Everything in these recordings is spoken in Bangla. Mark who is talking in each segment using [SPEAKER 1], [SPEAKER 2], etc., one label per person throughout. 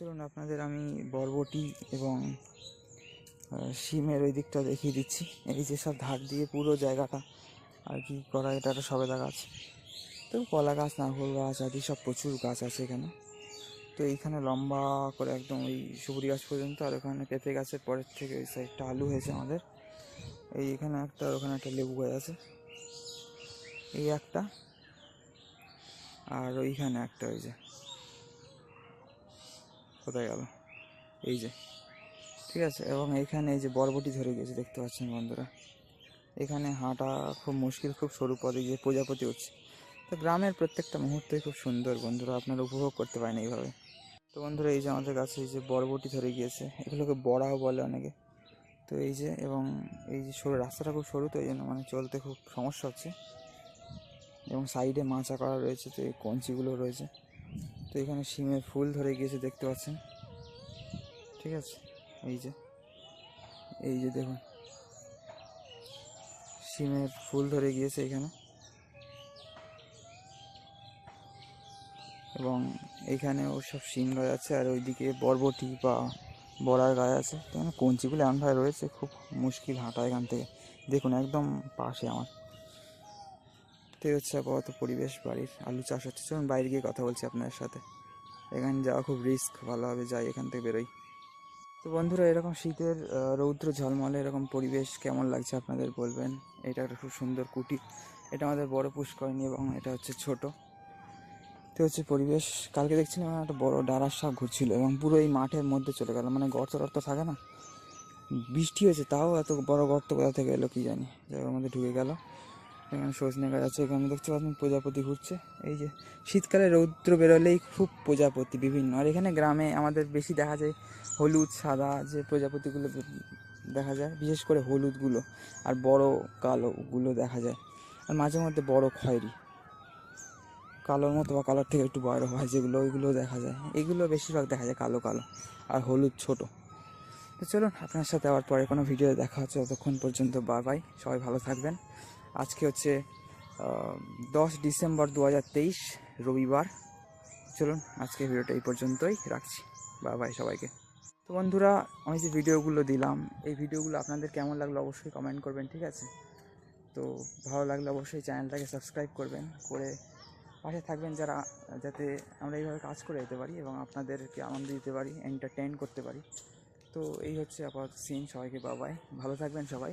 [SPEAKER 1] চলুন আপনাদের আমি বরবটি এবং শিমের ওই দিকটা দেখিয়ে দিচ্ছি। এই যে সব ধার দিয়ে পুরো জায়গাটা আর কি করা, এটা একটা সবেদা গাছ। তো কলা গাছ, নারকেল গাছ আদি সব প্রচুর গাছ আছে এখানে। তো এইখানে লম্বা করে একদম ওই সুপুরি গাছ পর্যন্ত, আর ওখানে পেঁপে গাছের পরের থেকে ওই সাইডটা আলু হয়েছে আমাদের। এই এখানে একটা ওখানে একটা লেবু গাছ আছে। এই একটা, আর ওইখানে একটা ওই যে কোথায় গেল। এই যে। ঠিক আছে, এবং এইখানে এই যে বরবটি ধরে গেছে, দেখতে পাচ্ছেন বন্ধুরা। এখানে হাঁটা খুব মুশকিল, খুব সরু পদে গিয়ে প্রজাপতি উঠছে তো গ্রামের প্রত্যেকটা মুহূর্তই খুব সুন্দর বন্ধুরা, আপনারা উপভোগ করতে পারেন এইভাবে। তো বন্ধুরা, এই যে আমাদের কাছে এই যে বরবটি ধরে গিয়েছে, এগুলোকে বড়াও বলে অনেকে। তো এই যে, এবং এই যে সরু, রাস্তাটা খুব সরু, তো এই জন্য মানে চলতে খুব সমস্যা হচ্ছে। এবং সাইডে মাচা করা রয়েছে, তো এই কঞ্চিগুলো রয়েছে। তো এখানে শিমের ফুল ধরে গিয়েছে, দেখতে পাচ্ছেন? ঠিক আছে, এই যে এই যে দেখুন। শিমের ফুল ধরে গিয়েছে এখানে। এবং এইখানেও সব শিম গাছ আছে, আর ওইদিকে বরবটি বা বড়ার গাছ আছে। তো কঞ্চিগুলো এমনভাবে রয়েছে, খুব মুশকিল হাঁটা এখান থেকে। দেখুন, একদম পাশে আমার। তো এই হচ্ছে আপাতত পরিবেশ, বাড়ির আলু চাষ হচ্ছে। চলুন বাইরে গিয়ে কথা বলছি আপনাদের সাথে। এখানে যাওয়া খুব রিস্ক ভালোভাবে যাই এখান থেকে বেরোই। তো বন্ধুরা, এরকম শীতের রৌদ্র ঝলমলে এরকম পরিবেশ কেমন লাগছে আপনাদের বলবেন? এটা একটা খুব সুন্দর কুটির এটা আমাদের বড় পুষ্করিণী এবং এটা হচ্ছে ছোট। তো হচ্ছে পরিবেশ, কালকে দেখছিলাম একটা বড় ডারার সাপ ঘুরছিল এবং পুরো এই মাঠের মধ্যে চলে গেল। মানে গর্ত টর্ত থাকে না? বৃষ্টি হয়েছে, তাও এত বড় গর্ত কোথা থেকে এলো কি জানি? জায়গার মধ্যে ঢুকে গেল। এখানে সজনে গাছ আছে, এখানে দেখতে পাচ্ছেন প্রজাপতি ঘুরছে। এই যে শীতকালে রৌদ্র বেরোলেই খুব প্রজাপতি বিভিন্ন। আর এখানে গ্রামে আমাদের বেশি দেখা যায় হলুদ, সাদা যে প্রজাপতিগুলো দেখা যায়, বিশেষ করে হলুদগুলো আর বড় কালোগুলো দেখা যায়। আর মাঝে মধ্যে বড় খয়েরি। কালোর মতো বা কালোর থেকে একটু বড় হয় যেগুলো, ওইগুলো দেখা যায়। এগুলো বেশিরভাগ দেখা যায় কালো কালো আর হলুদ ছোট। তো চলুন, আপনার সাথে আবার পরে কোনো ভিডিও দেখা হচ্ছে। ততক্ষণ পর্যন্ত বাই বাই সবাই ভালো থাকবেন। আজকে হচ্ছে দশ ডিসেম্বর দু হাজার তেইশ, রবিবার। চলুন আজকে ভিডিওটা এই পর্যন্তই রাখছি। বাই বাই সবাইকে। তো বন্ধুরা, আমি যে ভিডিওগুলো দিলাম, এই ভিডিওগুলো আপনাদের কেমন লাগল অবশ্যই কমেন্ট করবেন, ঠিক আছে? তো ভালো লাগলে অবশ্যই চ্যানেলটাকে সাবস্ক্রাইব করবেন, করে পাশে থাকবেন যারা, যাতে আমরা এইভাবে কাজ করে যেতে পারি এবং আপনাদেরকে আনন্দ দিতে পারি এন্টারটেইন করতে পারি। তো এই হচ্ছে আপাতত সিন সবাইকে বাবাই ভালো থাকবেন সবাই।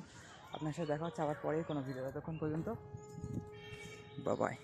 [SPEAKER 1] আপনার সাথে দেখা হচ্ছে আবার পরে কোনো ভিডিও ততক্ষণ পর্যন্ত বাবাই